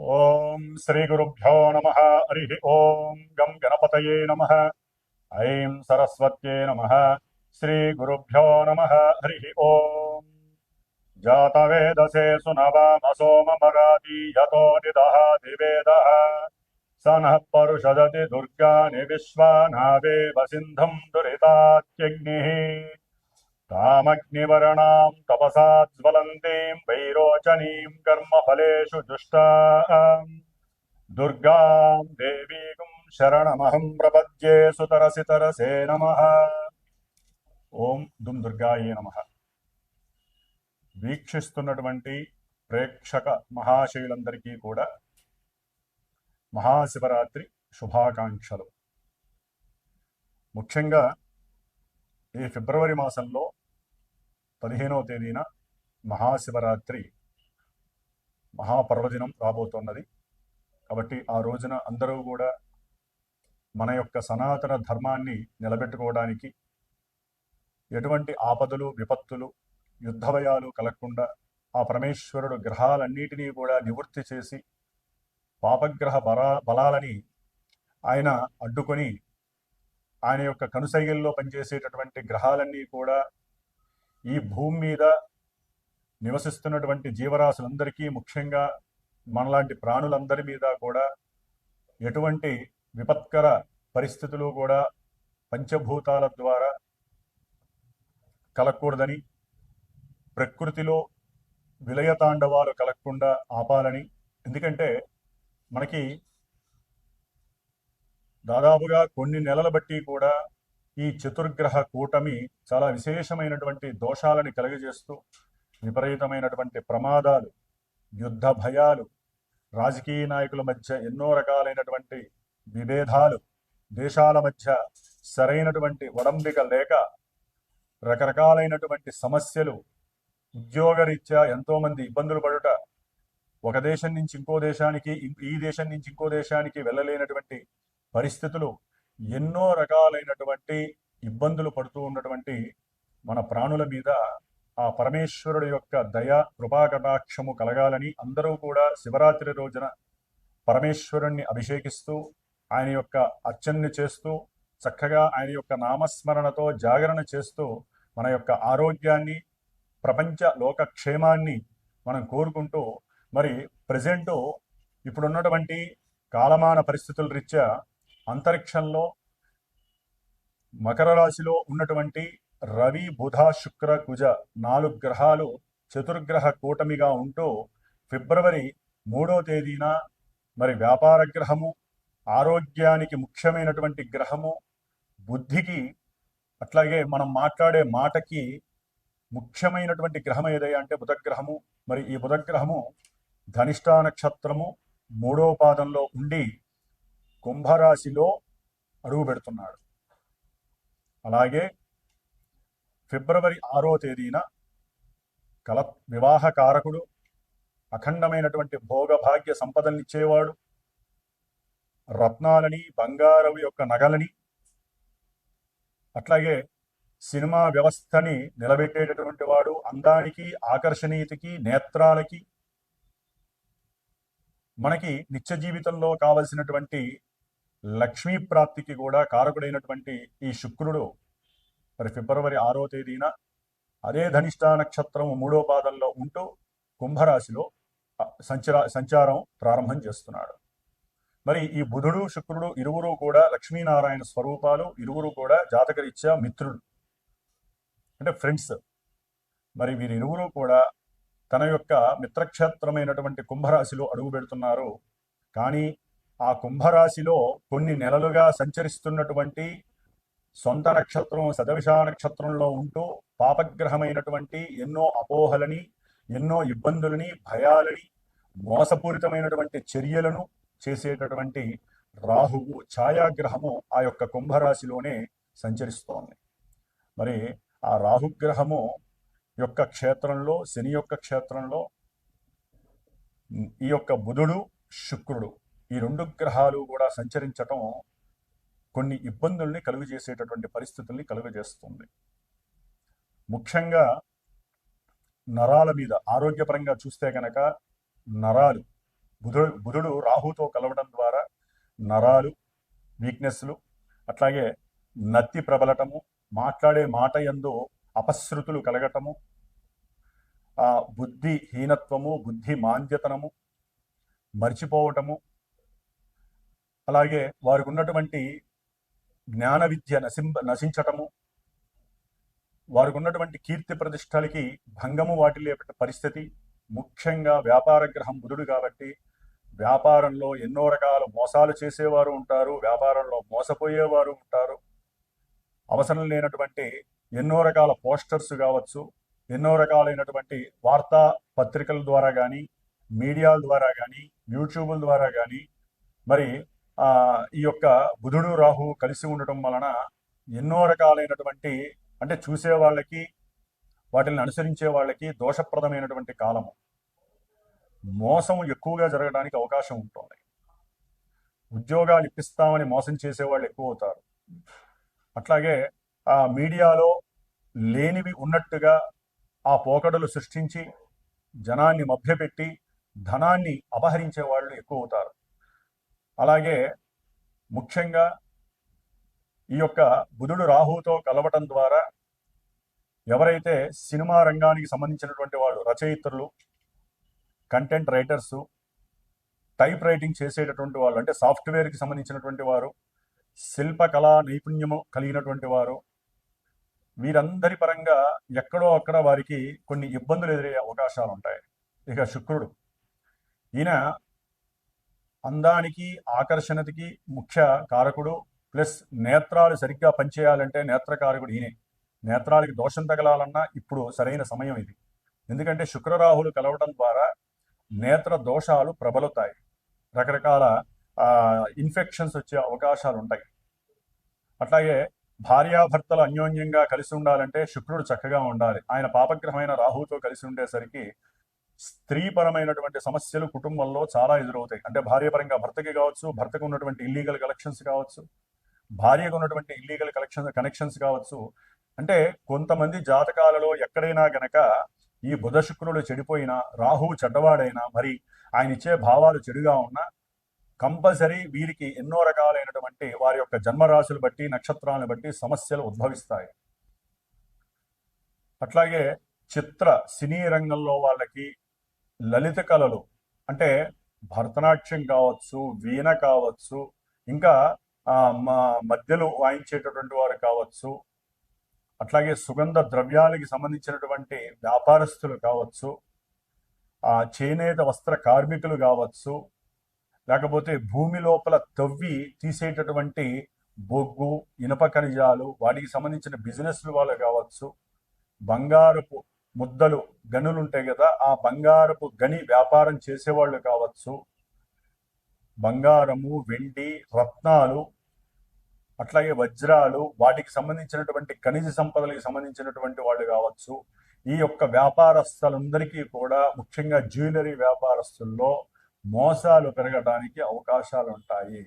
ॐ श्रीगुरुभ्यो नमः, हरिः ॐ गं गणपतये नमः, ऐं सरस्वत्यै नम, श्रीगुरुभ्यो नमः, हरिः ॐ। जातवेदसे सोम निदः दिवेदः स नः दुर्गा विश्वा विश्वानावेव सिंधु दुरितात्यग्निः। तामग्निवर्णाम् तपसा ज्वलन्तीम् वैरोचनीम् कर्मफलेषु जुष्टाम् दुर्गाम् देवीकुम् शरणमहम् प्रपद्ये सुतरसि तरसे नमः ఓం దుమ్ దుర్గాయే నమ వీక్షిస్తున్నటువంటి ప్రేక్షక మహాశయులందరికీ కూడా మహాశివరాత్రి శుభాకాంక్షలు ముఖ్యంగా ఈ ఫిబ్రవరి మాసంలో పదిహేనవ తేదీన మహాశివరాత్రి మహాపర్వదినం రాబోతున్నది. కాబట్టి ఆ రోజున అందరూ కూడా మన యొక్క సనాతన ధర్మాన్ని నిలబెట్టుకోవడానికి ఎటువంటి ఆపదలు విపత్తులు యుద్ధభయాలు కలగకుండా ఆ పరమేశ్వరుడు గ్రహాలన్నిటినీ కూడా నివృత్తి చేసి పాపగ్రహ బలా బలాలని ఆయన అడ్డుకొని ఆయన యొక్క కనుసైగల్లో పనిచేసేటటువంటి గ్రహాలన్నీ కూడా ఈ భూమి మీద నివసిస్తున్నటువంటి జీవరాశులందరికీ ముఖ్యంగా మనలాంటి ప్రాణులందరి మీద కూడా ఎటువంటి విపత్కర పరిస్థితులు కూడా పంచభూతాల ద్వారా కలగకూడదని ప్రకృతిలో విలయతాండవాలు కలగకుండా ఆపాలని. ఎందుకంటే మనకి దాదాపుగా కొన్ని నెలల బట్టి కూడా ఈ చతుర్గ్రహ కూటమి చాలా విశేషమైనటువంటి దోషాలని కలుగజేస్తూ విపరీతమైనటువంటి ప్రమాదాలు యుద్ధ భయాలు రాజకీయ నాయకుల మధ్య ఎన్నో రకాలైనటువంటి విభేదాలు దేశాల మధ్య సరైనటువంటి ఒడంబిక లేక రకరకాలైనటువంటి సమస్యలు ఉద్యోగరీత్యా ఎంతో మంది ఇబ్బందులు పడుట ఒక దేశం నుంచి ఇంకో దేశానికి ఈ దేశం నుంచి ఇంకో దేశానికి వెళ్ళలేనటువంటి పరిస్థితులు ఎన్నో రకాలైనటువంటి ఇబ్బందులు పడుతూ ఉన్నటువంటి మన ప్రాణుల మీద ఆ పరమేశ్వరుడు యొక్క దయ కృపాకటాక్షము కలగాలని అందరూ కూడా శివరాత్రి రోజున పరమేశ్వరుణ్ణి అభిషేకిస్తూ ఆయన యొక్క అర్చనని చేస్తూ చక్కగా ఆయన యొక్క నామస్మరణతో జాగరణ చేస్తూ మన యొక్క ఆరోగ్యాన్ని ప్రపంచ లోకక్షేమాన్ని మనం కోరుకుంటూ మరి ప్రజెంటు ఇప్పుడున్నటువంటి కాలమాన పరిస్థితుల రీత్యా అంతరిక్షంలో మకర రాశిలో ఉన్నటువంటి రవి బుధ శుక్ర కుజ నాలుగు గ్రహాలు చతుర్గ్రహ కూటమిగా ఉంటూ ఫిబ్రవరి మూడో తేదీన మరి వ్యాపార గ్రహము ఆరోగ్యానికి ముఖ్యమైనటువంటి గ్రహము బుద్ధికి అట్లాగే మనం మాట్లాడే మాటకి ముఖ్యమైనటువంటి గ్రహం ఏదయ్యా అంటే బుధగ్రహము. మరి ఈ బుధగ్రహము ధనిష్టా నక్షత్రము మూడో పాదంలో ఉండి కుంభరాశిలో అడుగు పెడుతున్నాడు. అలాగే ఫిబ్రవరి ఆరో తేదీన కల వివాహ కారకుడు అఖండమైనటువంటి భోగభాగ్య సంపదలనిచ్చేవాడు రత్నాలని బంగారం యొక్క నగలని అట్లాగే సినిమా వ్యవస్థని నిలబెట్టేటటువంటి వాడు అందానికి ఆకర్షణీయతకి నేత్రాలకి మనకి నిత్య జీవితంలో కావలసినటువంటి లక్ష్మీ ప్రాప్తికి కూడా కారకుడైనటువంటి ఈ శుక్రుడు మరి ఫిబ్రవరి ఆరో తేదీన అదే ధనిష్టా నక్షత్రం మూడో పాదంలో ఉంటూ కుంభరాశిలో సంచరా సంచారం ప్రారంభం చేస్తున్నాడు. మరి ఈ బుధుడు శుక్రుడు ఇరువురు కూడా లక్ష్మీనారాయణ స్వరూపాలు ఇరువురు కూడా జాతకరీత్యా మిత్రుడు అంటే ఫ్రెండ్స్ మరి వీరిరువురు కూడా తన యొక్క మిత్రక్షేత్రమైనటువంటి కుంభరాశిలో అడుగు పెడుతున్నారు కానీ ఆ కుంభరాశిలో కొన్ని నెలలుగా సంచరిస్తున్నటువంటి సొంత నక్షత్రం సదవిషా నక్షత్రంలో ఉంటూ పాపగ్రహమైనటువంటి ఎన్నో అపోహలని ఎన్నో ఇబ్బందులని భయాలని మోసపూరితమైనటువంటి చర్యలను చేసేటటువంటి రాహువు ఛాయాగ్రహము ఆ యొక్క కుంభరాశిలోనే సంచరిస్తోంది. మరి ఆ రాహుగ్రహము యొక్క క్షేత్రంలో శని యొక్క క్షేత్రంలో ఈ యొక్క బుధుడు శుక్రుడు ఈ రెండు గ్రహాలు కూడా సంచరించటం కొన్ని ఇబ్బందుల్ని కలుగు చేసేటటువంటి పరిస్థితుల్ని కలుగజేస్తుంది. ముఖ్యంగా నరాల మీద ఆరోగ్యపరంగా చూస్తే కనుక నరాలు బుధుడు బుధుడు రాహుతో కలవడం ద్వారా నరాలు వీక్నెస్లు అట్లాగే నత్తి ప్రబలటము మాట్లాడే మాట యందు అపశృతులు కలగటము ఆ బుద్ధి హీనత్వము బుద్ధి మాంద్యతనము మర్చిపోవటము అలాగే వారికి ఉన్నటువంటి జ్ఞాన విద్య నశింప నశించటము వారికి ఉన్నటువంటి కీర్తి ప్రతిష్టలకి భంగము వాటిల్లే పరిస్థితి. ముఖ్యంగా వ్యాపార గ్రహం బుధుడు కాబట్టి వ్యాపారంలో ఎన్నో రకాల మోసాలు చేసేవారు ఉంటారు వ్యాపారంలో మోసపోయేవారు ఉంటారు. అవసరం లేనటువంటి ఎన్నో రకాల పోస్టర్స్ కావచ్చు ఎన్నో రకాలైనటువంటి వార్తా పత్రికల ద్వారా కానీ మీడియాల ద్వారా కానీ యూట్యూబుల ద్వారా కానీ మరి ఈ యొక్క బుధుడు రాహు కలిసి ఉండటం వలన ఎన్నో రకాలైనటువంటి అంటే చూసే వాళ్ళకి వాటిని అనుసరించే వాళ్ళకి దోషప్రదమైనటువంటి కాలము. మోసం ఎక్కువగా జరగడానికి అవకాశం ఉంటుంది. ఉద్యోగాలు ఇప్పిస్తామని మోసం చేసే వాళ్ళు ఎక్కువ అవుతారు అట్లాగే ఆ మీడియాలో లేనివి ఉన్నట్టుగా ఆ పోకడలు సృష్టించి జనాన్ని మభ్యపెట్టి ధనాన్ని అపహరించే వాళ్ళు ఎక్కువ అవుతారు అలాగే ముఖ్యంగా ఈ యొక్క బుధుడు రాహుతో కలవటం ద్వారా ఎవరైతే సినిమా రంగానికి సంబంధించినటువంటి వాళ్ళు రచయిత్రులు కంటెంట్ రైటర్స్ టైప్ రైటింగ్ చేసేటటువంటి వాళ్ళు అంటే సాఫ్ట్వేర్కి సంబంధించినటువంటి వారు శిల్పకళా నైపుణ్యము కలిగినటువంటి వారు వీరందరి పరంగా ఎక్కడో అక్కడ వారికి కొన్ని ఇబ్బందులు ఎదురయ్యే అవకాశాలు ఉంటాయి ఇక శుక్రుడు ఈయన అందానికి ఆకర్షణకి ముఖ్య కారకుడు ప్లస్ నేత్రాలు సరిగ్గా పనిచేయాలంటే నేత్రకారకుడు ఈయనే. నేత్రాలకి దోషం తగలాలన్నా ఇప్పుడు సరైన సమయం ఇది. ఎందుకంటే శుక్రరాహులు కలవడం ద్వారా నేత్ర దోషాలు ప్రబలుతాయి. రకరకాల ఇన్ఫెక్షన్స్ వచ్చే అవకాశాలు ఉంటాయి. అట్లాగే భార్యాభర్తలు అన్యోన్యంగా కలిసి ఉండాలంటే శుక్రుడు చక్కగా ఉండాలి. ఆయన పాపగ్రహమైన రాహుతో కలిసి ఉండేసరికి స్త్రీపరమైనటువంటి సమస్యలు కుటుంబంలో చాలా ఎదురవుతాయి. అంటే భార్యపరంగా భర్తకి కావచ్చు భర్తకు ఉన్నటువంటి ఇల్లీగల్ కలెక్షన్స్ కావచ్చు భార్యకు ఉన్నటువంటి ఇల్లీగల్ కలెక్షన్ కనెక్షన్స్ కావచ్చు. అంటే కొంతమంది జాతకాలలో ఎక్కడైనా గనక ఈ బుధ శుక్రుడు చెడిపోయినా రాహువు చెడ్డవాడైనా మరి ఆయన ఇచ్చే భావాలు చెడుగా ఉన్నా కంపల్సరీ వీరికి ఎన్నో రకాలైనటువంటి వారి యొక్క జన్మరాశులు బట్టి నక్షత్రాలను బట్టి సమస్యలు ఉద్భవిస్తాయి. అట్లాగే చిత్ర సినీ రంగంలో వాళ్ళకి లలిత కళలు. అంటే భరతనాట్యం కావచ్చు వీణ కావచ్చు ఇంకా ఆ, మా మధ్యలో వాయించేటటువంటి వారు కావచ్చు అట్లాగే సుగంధ ద్రవ్యాలకి సంబంధించినటువంటి వ్యాపారస్తులు కావచ్చు ఆ చేనేత వస్త్ర కార్మికులు కావచ్చు లేకపోతే భూమి లోపల తవ్వి తీసేటటువంటి బొగ్గు ఇనప ఖనిజాలు వాటికి సంబంధించిన బిజినెస్లు వాళ్ళు కావచ్చు బంగారపు ముద్దలు గనులు ఉంటాయి కదా ఆ బంగారపు గని వ్యాపారం చేసేవాళ్ళు కావచ్చు. బంగారము వెండి రత్నాలు అట్లాగే వజ్రాలు వాటికి సంబంధించినటువంటి ఖనిజ సంపదలకు సంబంధించినటువంటి వాళ్ళు కావచ్చు. ఈ యొక్క వ్యాపారస్తులందరికీ కూడా ముఖ్యంగా జ్యువెలరీ వ్యాపారస్తుల్లో మోసాలు పెరగడానికి అవకాశాలు ఉంటాయి.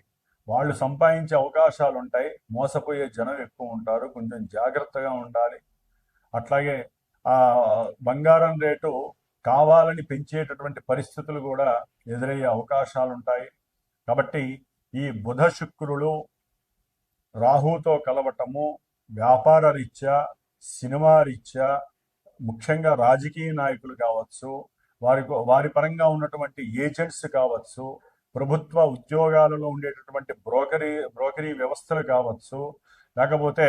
వాళ్ళు సంపాదించే అవకాశాలు ఉంటాయి మోసపోయే జనం ఎక్కువ ఉంటారు. కొంచెం జాగ్రత్తగా ఉండాలి. అట్లాగే బంగారం రేటు కావాలని పెంచేటటువంటి పరిస్థితులు కూడా ఎదురయ్యే అవకాశాలు ఉంటాయి కాబట్టి ఈ బుధ శుక్రులు రాహుతో కలవటము వ్యాపార రీత్యా సినిమా రీత్యా ముఖ్యంగా రాజకీయ నాయకులు కావచ్చు వారి వారి పరంగా ఉన్నటువంటి ఏజెంట్స్ కావచ్చు ప్రభుత్వ ఉద్యోగాలలో ఉండేటటువంటి బ్రోకరీ బ్రోకరీ వ్యవస్థలు కావచ్చు లేకపోతే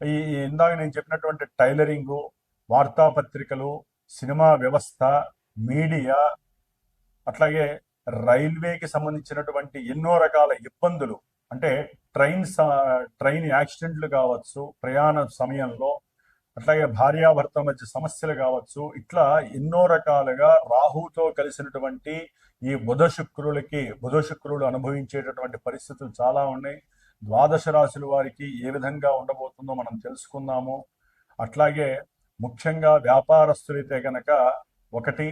ఈ ఈ ఇందాక నేను చెప్పినటువంటి టైలరింగు వార్తాపత్రికలు సినిమా వ్యవస్థ మీడియా అట్లాగే రైల్వేకి సంబంధించినటువంటి ఎన్నో రకాల ఇబ్బందులు. అంటే ట్రైన్ ట్రైన్ యాక్సిడెంట్లు కావచ్చు ప్రయాణ సమయంలో అట్లాగే భార్యాభర్త మధ్య సమస్యలు కావచ్చు ఇట్లా ఎన్నో రకాలుగా రాహుతో కలిసినటువంటి ఈ బుధ శుక్రులకి బుధ శుక్రులు అనుభవించేటటువంటి పరిస్థితులు చాలా ఉన్నాయి. ద్వాదశ రాశుల వారికి ఏ విధంగా ఉండబోతుందో మనం తెలుసుకుందాము. అట్లాగే ముఖ్యంగా వ్యాపారస్తులైతే గనక ఒకటి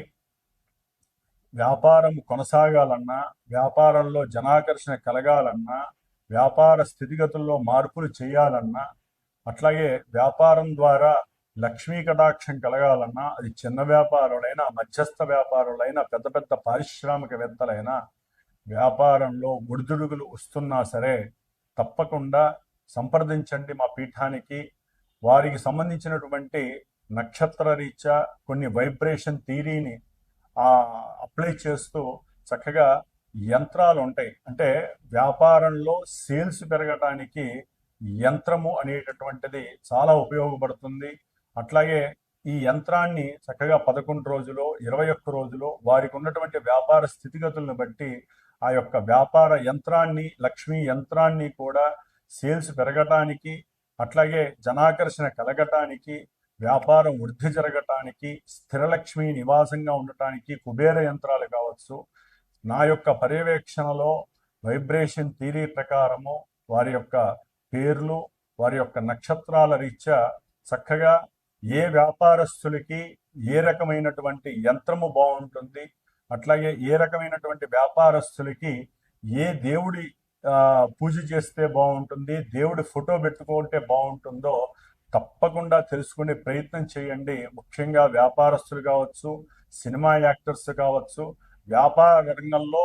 వ్యాపారం కొనసాగాలన్నా వ్యాపారంలో జనాకర్షణ కలగాలన్నా వ్యాపార స్థితిగతుల్లో మార్పులు చేయాలన్నా అట్లాగే వ్యాపారం ద్వారా లక్ష్మీ కటాక్షం కలగాలన్నా అది చిన్న వ్యాపారులైనా మధ్యస్థ వ్యాపారులైనా పెద్ద పెద్ద పారిశ్రామికవేత్తలైనా వ్యాపారంలో ఒడిదుడుగులు వస్తున్నా సరే తప్పకుండా సంప్రదించండి మా పీఠానికి. వారికి సంబంధించినటువంటి నక్షత్ర రీత్యా కొన్ని వైబ్రేషన్ థీరీని అప్లై చేస్తూ చక్కగా యంత్రాలు ఉంటాయి. అంటే వ్యాపారంలో సేల్స్ పెరగటానికి యంత్రము అనేటటువంటిది చాలా ఉపయోగపడుతుంది. అట్లాగే ఈ యంత్రాన్ని చక్కగా పదకొండు రోజులు ఇరవై ఒక్క రోజులు వారికి ఉన్నటువంటి వ్యాపార స్థితిగతులను బట్టి ఆ యొక్క వ్యాపార యంత్రాన్ని లక్ష్మీ యంత్రాన్ని కూడా సేల్స్ పెరగటానికి అట్లాగే జనాకర్షణ కలగటానికి వ్యాపారం వృద్ధి జరగటానికి స్థిరలక్ష్మి నివాసంగా ఉండటానికి కుబేర యంత్రాలు కావచ్చు నా యొక్క పర్యవేక్షణలో వైబ్రేషన్ థీరీ ప్రకారము వారి యొక్క పేర్లు వారి యొక్క నక్షత్రాల రీత్యా చక్కగా ఏ వ్యాపారస్తులకి ఏ రకమైనటువంటి యంత్రము బాగుంటుంది అట్లాగే ఏ రకమైనటువంటి వ్యాపారస్తులకి ఏ దేవుడి పూజ చేస్తే బాగుంటుంది దేవుడి ఫోటో పెట్టుకుంటే బాగుంటుందో తప్పకుండా తెలుసుకునే ప్రయత్నం చేయండి. ముఖ్యంగా వ్యాపారస్తులు కావచ్చు సినిమా యాక్టర్స్ కావచ్చు వ్యాపార రంగంలో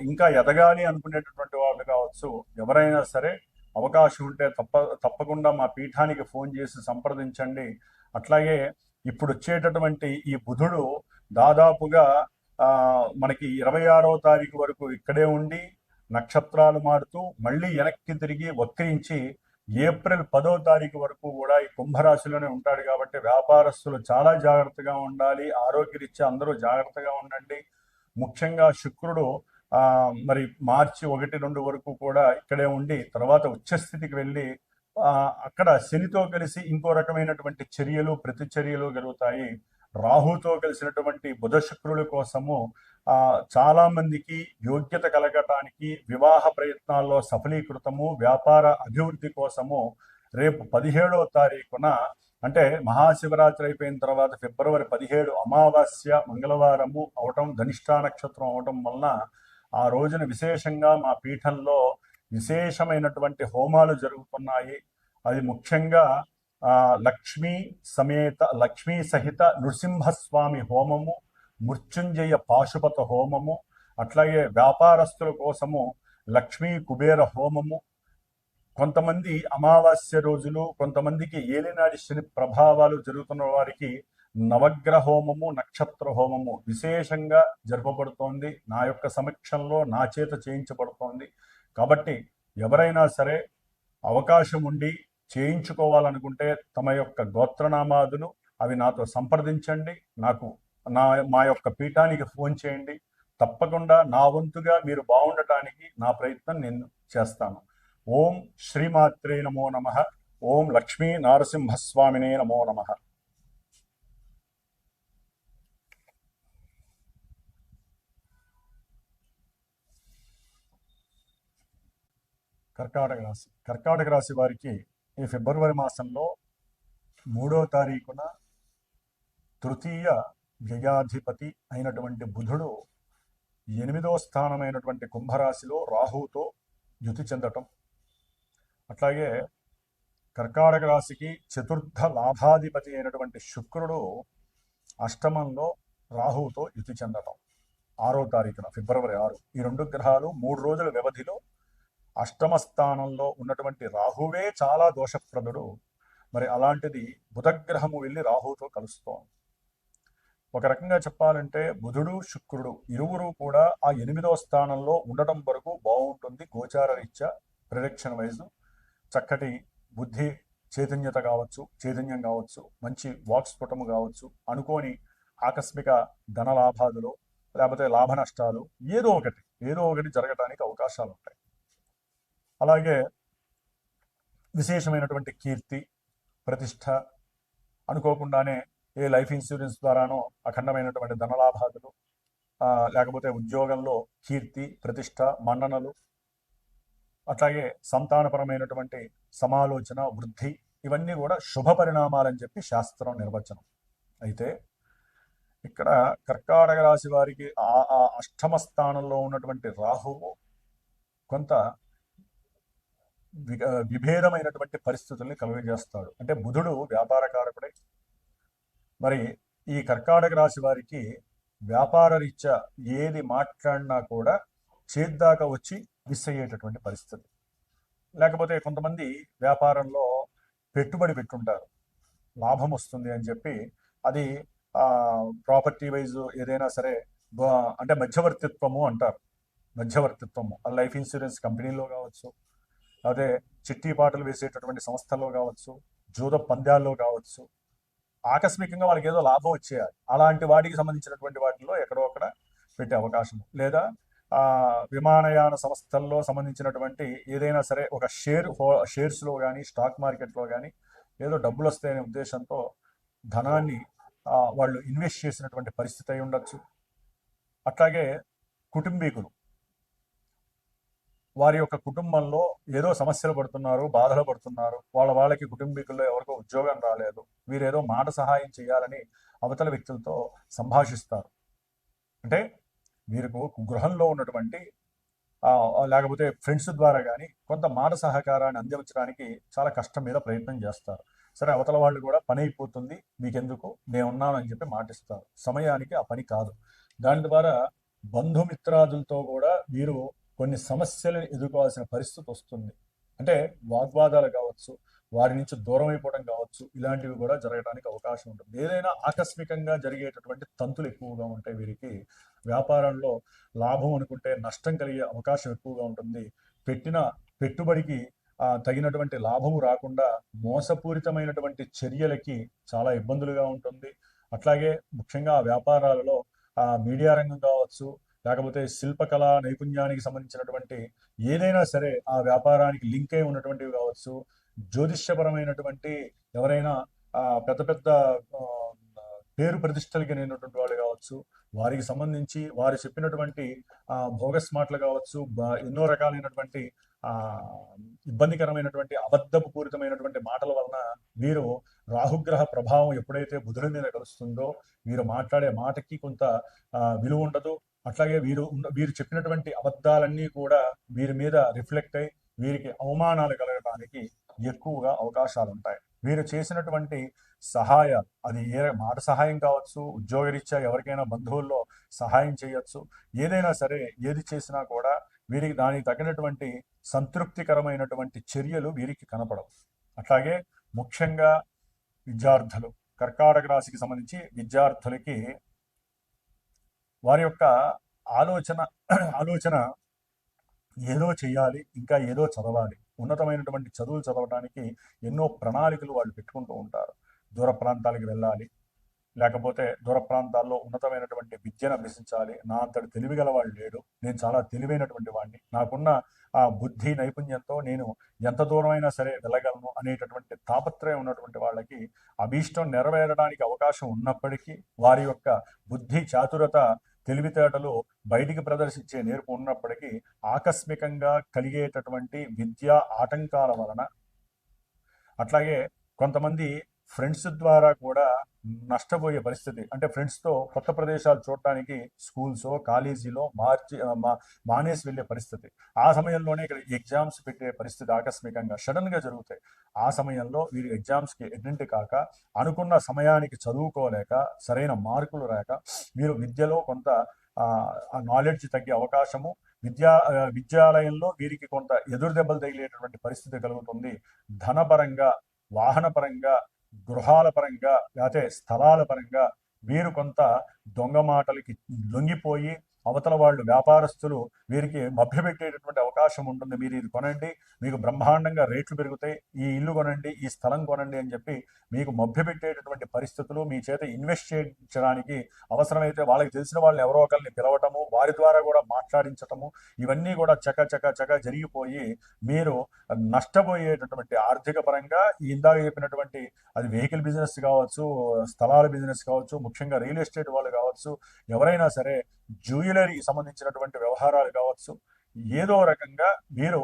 ఇంకా ఎదగాలి అనుకునేటటువంటి వాళ్ళు కావచ్చు ఎవరైనా సరే అవకాశం ఉంటే తప్ప తప్పకుండా మా పీఠానికి ఫోన్ చేసి సంప్రదించండి. అట్లాగే ఇప్పుడు వచ్చేటటువంటి ఈ బుధుడు దాదాపుగా మనకి ఇరవై ఆరో తారీఖు వరకు ఇక్కడే ఉండి నక్షత్రాలు మారుతూ మళ్ళీ వెనక్కి తిరిగి వక్రించి ఏప్రిల్ పదో తారీఖు వరకు కూడా ఈ కుంభరాశిలోనే ఉంటాడు కాబట్టి వ్యాపారస్తులు చాలా జాగ్రత్తగా ఉండాలి. ఆరోగ్యరీత్యా అందరూ జాగ్రత్తగా ఉండండి. ముఖ్యంగా శుక్రుడు ఆ మరి మార్చి ఒకటి రెండు వరకు కూడా ఇక్కడే ఉండి తర్వాత ఉచ్చస్థితికి వెళ్ళి ఆ అక్కడ శనితో కలిసి ఇంకో రకమైనటువంటి చర్యలు ప్రతిచర్యలు జరుగుతాయి. రాహుతో కలిసినటువంటి బుధ శుక్రుల కోసము చాలా మందికి యోగ్యత కలగటానికి వివాహ ప్రయత్నాల్లో సఫలీకృతము వ్యాపార అభివృద్ధి కోసము రేపు పదిహేడవ తారీఖున అంటే మహాశివరాత్రి అయిపోయిన తర్వాత ఫిబ్రవరి పదిహేడు అమావాస్య మంగళవారము అవటం ధనిష్టా నక్షత్రం అవటం వలన ఆ రోజున విశేషంగా మా పీఠంలో విశేషమైనటువంటి హోమాలు జరుగుతున్నాయి. అది ముఖ్యంగా లక్ష్మీ సమేత లక్ష్మీ సహిత నృసింహస్వామి హోమము మృత్యుంజయ పాశుపత హోమము అట్లాగే వ్యాపారస్తుల కోసము లక్ష్మీ కుబేర హోమము. కొంతమంది అమావాస్య రోజులు కొంతమందికి ఏలినాడి శని ప్రభావాలు జరుగుతున్న వారికి నవగ్రహ హోమము నక్షత్ర హోమము విశేషంగా జరపబడుతోంది. నా యొక్క సమక్షంలో నా చేత చేయించబడుతోంది. కాబట్టి ఎవరైనా సరే అవకాశం ఉండి చేయించుకోవాలనుకుంటే తమ యొక్క గోత్రనామాదులు అవి నాతో సంప్రదించండి. నాకు నా మా యొక్క పీఠానికి ఫోన్ చేయండి. తప్పకుండా నా వంతుగా మీరు బాగుండటానికి నా ప్రయత్నం నేను చేస్తాను. ఓం శ్రీమాత్రే నమో నమ. ఓం లక్ష్మీ నారసింహస్వామినే నమో నమ. కర్కాటక రాశి కర్కాటక రాశి వారికి ఈ ఫిబ్రవరి మాసంలో మూడో తారీఖున తృతీయ వ్యయాధిపతి అయినటువంటి బుధుడు ఎనిమిదో స్థానమైనటువంటి కుంభరాశిలో రాహుతో యుతి చెందటం. అట్లాగే కర్కాటక రాశికి చతుర్థ లాభాధిపతి అయినటువంటి శుక్రుడు అష్టమంలో రాహుతో యుతి చెందటం. ఆరో తారీఖున ఫిబ్రవరి ఆరు. ఈ రెండు గ్రహాలు మూడు రోజుల వ్యవధిలో అష్టమ స్థానంలో ఉన్నటువంటి రాహువే చాలా దోషప్రదుడు. మరి అలాంటిది బుధగ్రహము వెళ్ళి రాహుతో కలుస్తోంది. ఒక రకంగా చెప్పాలంటే బుధుడు శుక్రుడు ఇరువురు కూడా ఆ ఎనిమిదో స్థానంలో ఉండటం వరకు బాగుంటుంది గోచార రీత్యా ప్రదక్షిణ వైజ్. చక్కటి బుద్ధి చైతన్యత కావచ్చు చైతన్యం కావచ్చు మంచి వాక్స్ఫుటము కావచ్చు అనుకోని ఆకస్మిక ధన లాభాదులు లేకపోతే లాభ నష్టాలు ఏదో ఒకటి ఏదో ఒకటి జరగటానికి అవకాశాలు ఉంటాయి. అలాగే విశేషమైనటువంటి కీర్తి ప్రతిష్ట అనుకోకుండానే ఏ లైఫ్ ఇన్సూరెన్స్ ద్వారానో అఖండమైనటువంటి ధనలాభాదులు లేకపోతే ఉద్యోగంలో కీర్తి ప్రతిష్ట మన్ననలు అట్లాగే సంతానపరమైనటువంటి సమాలోచన వృద్ధి ఇవన్నీ కూడా శుభ పరిణామాలని చెప్పి శాస్త్రం నిర్వచనం. అయితే ఇక్కడ కర్కాటక రాశి వారికి ఆ ఆ అష్టమ స్థానంలో ఉన్నటువంటి రాహువు కొంత విభేదమైనటువంటి పరిస్థితుల్ని కలుగజేస్తాడు. అంటే బుధుడు వ్యాపారకారకుడై మరి ఈ కర్కాటక రాశి వారికి వ్యాపార రీత్యా ఏది మాట్లాడినా కూడా చేద్దాకా వచ్చి మిస్ అయ్యేటటువంటి పరిస్థితి. లేకపోతే కొంతమంది వ్యాపారంలో పెట్టుబడి పెట్టుంటారు. లాభం వస్తుంది అని చెప్పి అది ప్రాపర్టీ వైజ్ ఏదైనా సరే అంటే మధ్యవర్తిత్వము అంటారు. మధ్యవర్తిత్వము. లైఫ్ ఇన్సూరెన్స్ కంపెనీలో కావచ్చు అదే చిట్టి పాటలు వేసేటటువంటి సంస్థల్లో కావచ్చు జూద పంద్యాల్లో కావచ్చు ఆకస్మికంగా వాళ్ళకి ఏదో లాభం వచ్చేయాలి. అలాంటి వాటికి సంబంధించినటువంటి వాటిలో ఎక్కడో అక్కడ పెట్టే అవకాశం. లేదా ఆ విమానయాన సంస్థల్లో సంబంధించినటువంటి ఏదైనా సరే ఒక షేర్ హో- షేర్స్లో కానీ స్టాక్ మార్కెట్లో కానీ ఏదో డబ్బులు వస్తాయనే ఉద్దేశంతో ధనాన్ని వాళ్ళు ఇన్వెస్ట్ చేసినటువంటి పరిస్థితి అయి ఉండొచ్చు. అట్లాగే కుటుంబీకులు. వారి యొక్క కుటుంబంలో ఏదో సమస్యలు పడుతున్నారు బాధలు పడుతున్నారు. వాళ్ళ వాళ్ళకి కుటుంబీకుల్లో ఎవరికో ఉద్యోగం రాలేదు. వీరేదో మాట సహాయం చేయాలని అవతల వ్యక్తులతో సంభాషిస్తారు. అంటే వీరికి గృహంలో ఉన్నటువంటి లేకపోతే ఫ్రెండ్స్ ద్వారా కానీ కొంత మాట సహకారాన్ని అందించడానికి చాలా కష్టం మీద ప్రయత్నం చేస్తారు. సరే అవతల వాళ్ళు కూడా పని అయిపోతుంది మీకెందుకు? నేను ఉన్నాను అని చెప్పి మాటిస్తారు. సమయానికి ఆ పని కాదు. దాని ద్వారా బంధుమిత్రాదులతో కూడా వీరు కొన్ని సమస్యలను ఎదుర్కోవాల్సిన పరిస్థితి వస్తుంది. అంటే వాగ్వాదాలు కావచ్చు వారి నుంచి దూరం అయిపోవడం కావచ్చు ఇలాంటివి కూడా జరగడానికి అవకాశం ఉంటుంది. ఏదైనా ఆకస్మికంగా జరిగేటటువంటి తంతులు ఎక్కువగా ఉంటాయి వీరికి వ్యాపారంలో లాభం అనుకుంటే నష్టం కలిగే అవకాశం ఎక్కువగా ఉంటుంది. పెట్టిన పెట్టుబడికి ఆ, తగినటువంటి లాభము రాకుండా మోసపూరితమైనటువంటి చర్యలకి చాలా ఇబ్బందులుగా ఉంటుంది. అట్లాగే ముఖ్యంగా ఆ వ్యాపారాలలో ఆ మీడియా రంగం కావచ్చు లేకపోతే శిల్పకళ నైపుణ్యానికి సంబంధించినటువంటి ఏదైనా సరే ఆ వ్యాపారానికి లింక్ అయి ఉన్నటువంటివి కావచ్చు జ్యోతిష్యపరమైనటువంటి ఎవరైనా ఆ, పెద్ద పెద్ద పేరు ప్రతిష్టలు కలిగినటువంటి వాళ్ళు కావచ్చు వారికి సంబంధించి వారు చెప్పినటువంటి ఆ, మాటలు కావచ్చు ఎన్నో రకాలైనటువంటి ఆ ఇబ్బందికరమైనటువంటి అబద్ధపు పూరితమైనటువంటి మాటల వలన వీరు రాహుగ్రహ ప్రభావం ఎప్పుడైతే బుధుడి మీద కలుస్తుందో వీరు మాట్లాడే మాటకి కొంత ఆ, విలువ ఉండదు. అట్లాగే వీరు వీరు చెప్పినటువంటి అబద్ధాలన్నీ కూడా వీరి మీద రిఫ్లెక్ట్ అయి వీరికి అవమానాలు కలగడానికి ఎక్కువగా అవకాశాలు ఉంటాయి. వీరు చేసినటువంటి సహాయాలు అది ఏ మాట సహాయం కావచ్చు ఉద్యోగరీత్యా ఎవరికైనా బంధువుల్లో సహాయం చేయొచ్చు ఏదైనా సరే ఏది చేసినా కూడా వీరికి దానికి తగినటువంటి సంతృప్తికరమైనటువంటి చర్యలు వీరికి కనపడవు. అట్లాగే ముఖ్యంగా విద్యార్థులు కర్కాటక రాశికి సంబంధించి విద్యార్థులకి వారి యొక్క ఆలోచన ఆలోచన ఏదో చేయాలి ఇంకా ఏదో చదవాలి. ఉన్నతమైనటువంటి చదువులు చదవడానికి ఎన్నో ప్రణాళికలు వాళ్ళు పెట్టుకుంటూ ఉంటారు. దూర ప్రాంతాలకు వెళ్ళాలి లేకపోతే దూర ప్రాంతాల్లో ఉన్నతమైనటువంటి విద్యను అభ్యసించాలి. నా అంతటి తెలివిగల వాళ్ళు లేడు నేను చాలా తెలివైనటువంటి వాడిని. నాకున్న ఆ బుద్ధి నైపుణ్యంతో నేను ఎంత దూరమైనా సరే వెళ్ళగలను అనేటటువంటి తాపత్రయం ఉన్నటువంటి వాళ్ళకి అభీష్టం నెరవేరడానికి అవకాశం ఉన్నప్పటికీ వారి యొక్క బుద్ధి చాతురత తెలివితేటలు బయటికి ప్రదర్శించే నేర్పు ఉన్నప్పటికీ ఆకస్మికంగా కలిగేటటువంటి విద్యా ఆటంకాల వలన. అట్లాగే కొంతమంది ఫ్రెండ్స్ ద్వారా కూడా నష్టపోయే పరిస్థితి. అంటే ఫ్రెండ్స్తో కొత్త ప్రదేశాలు చూడటానికి స్కూల్స్ కాలేజీలో మార్చి మా మానేసి వెళ్ళే పరిస్థితి. ఆ సమయంలోనే ఇక్కడ ఎగ్జామ్స్ పెట్టే పరిస్థితి ఆకస్మికంగా సడన్గా జరుగుతాయి. ఆ సమయంలో వీరు ఎగ్జామ్స్కి అటెండ్ కాక అనుకున్న సమయానికి చదువుకోలేక సరైన మార్కులు రాక వీరు విద్యలో కొంత నాలెడ్జ్ తగ్గే అవకాశము విద్యా విద్యాలయంలో వీరికి కొంత ఎదురు దెబ్బలు తగిలేటటువంటి పరిస్థితి కలుగుతుంది. ధనపరంగా వాహనపరంగా గృహాల పరంగా లేకపోతే స్థలాల పరంగా వీరు కొంత దొంగ మాటలకి లొంగిపోయి అవతల వాళ్ళు వ్యాపారస్తులు వీరికి మభ్యపెట్టేటటువంటి అవకాశం ఉంటుంది. మీరు ఇది కొనండి మీకు బ్రహ్మాండంగా రేట్లు పెరుగుతాయి ఈ ఇల్లు కొనండి ఈ స్థలం కొనండి అని చెప్పి మీకు మభ్యపెట్టేటటువంటి పరిస్థితులు మీ చేత ఇన్వెస్ట్ చేయించడానికి అవసరమైతే వాళ్ళకి తెలిసిన వాళ్ళని ఎవరో ఒకరిని పిలవటము వారి ద్వారా కూడా మాట్లాడించటము ఇవన్నీ కూడా చక చక చక జరిగిపోయి మీరు నష్టపోయేటటువంటి ఆర్థిక పరంగా ఈ ఇందాక చెప్పినటువంటి అది వెహికల్ బిజినెస్ కావచ్చు స్థలాల బిజినెస్ కావచ్చు ముఖ్యంగా రియల్ ఎస్టేట్ వాళ్ళు కావచ్చు ఎవరైనా సరే జ్యువెలరీ సంబంధించినటువంటి వ్యవహారాలు కావచ్చు ఏదో రకంగా మీరు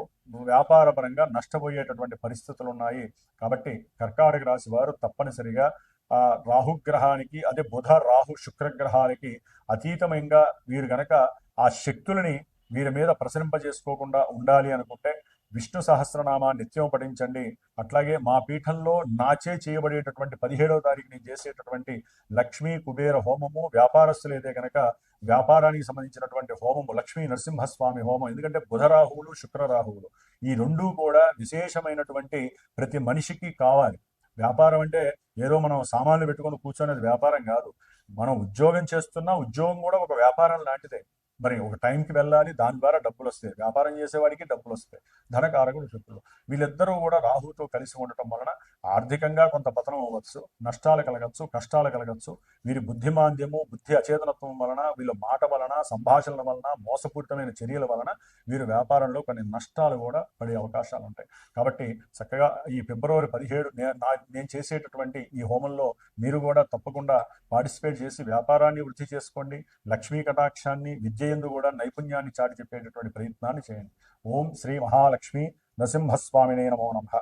వ్యాపారపరంగా నష్టపోయేటటువంటి పరిస్థితులు ఉన్నాయి కాబట్టి కర్కాటక రాశి వారు తప్పనిసరిగా ఆ రాహుగ్రహానికి అదే బుధ రాహు శుక్రగ్రహాలకి అతీతమంగా వీరు గనక ఆ శక్తులని వీరి మీద ప్రసరింపజేసుకోకుండా ఉండాలి అనుకుంటే విష్ణు సహస్రనామా నిత్యం పఠించండి. అట్లాగే మా పీఠంలో నాచే చేయబడేటటువంటి పదిహేడవ తారీఖు నేను చేసేటటువంటి లక్ష్మీ కుబేర హోమము వ్యాపారస్తులు అయితే కనుక వ్యాపారానికి సంబంధించినటువంటి హోమము లక్ష్మీ నరసింహస్వామి హోమం. ఎందుకంటే బుధరాహువులు శుక్రరాహువులు ఈ రెండూ కూడా విశేషమైనటువంటి ప్రతి మనిషికి కావాలి. వ్యాపారం అంటే ఏదో మనం సామాన్లు పెట్టుకొని కూర్చొనేది వ్యాపారం కాదు. మనం ఉద్యోగం చేస్తున్నా ఉద్యోగం కూడా ఒక వ్యాపారం లాంటిదే. మరి ఒక టైంకి వెళ్ళాలి దాని ద్వారా డబ్బులు వస్తాయి. వ్యాపారం చేసేవాడికి డబ్బులు వస్తాయి. ధనకారకుడు శుక్రుడు వీళ్ళిద్దరూ కూడా రాహుతో కలిసి ఉండటం వలన ఆర్థికంగా కొంత పతనం అవ్వచ్చు నష్టాలు కలగచ్చు కష్టాలు కలగచ్చు. వీరి బుద్ధిమాంద్యము బుద్ధి అచేతనత్వం వలన వీళ్ళ మాట వలన సంభాషణల వలన మోసపూరితమైన చర్యల వలన వీరు వ్యాపారంలో కొన్ని నష్టాలు కూడా పడే అవకాశాలు ఉంటాయి. కాబట్టి చక్కగా ఈ ఫిబ్రవరి పదిహేడు నా- నేను చేసేటటువంటి ఈ హోమంలో మీరు కూడా తప్పకుండా పార్టిసిపేట్ చేసి వ్యాపారాన్ని వృద్ధి చేసుకోండి. లక్ష్మీ కటాక్షాన్ని విద్య ఎందు కూడా నైపుణ్యాన్ని చాటి చెప్పేటటువంటి ప్రయత్నాన్ని చేయండి. ఓం శ్రీ మహాలక్ష్మి నరసింహస్వామినే నమో నమః.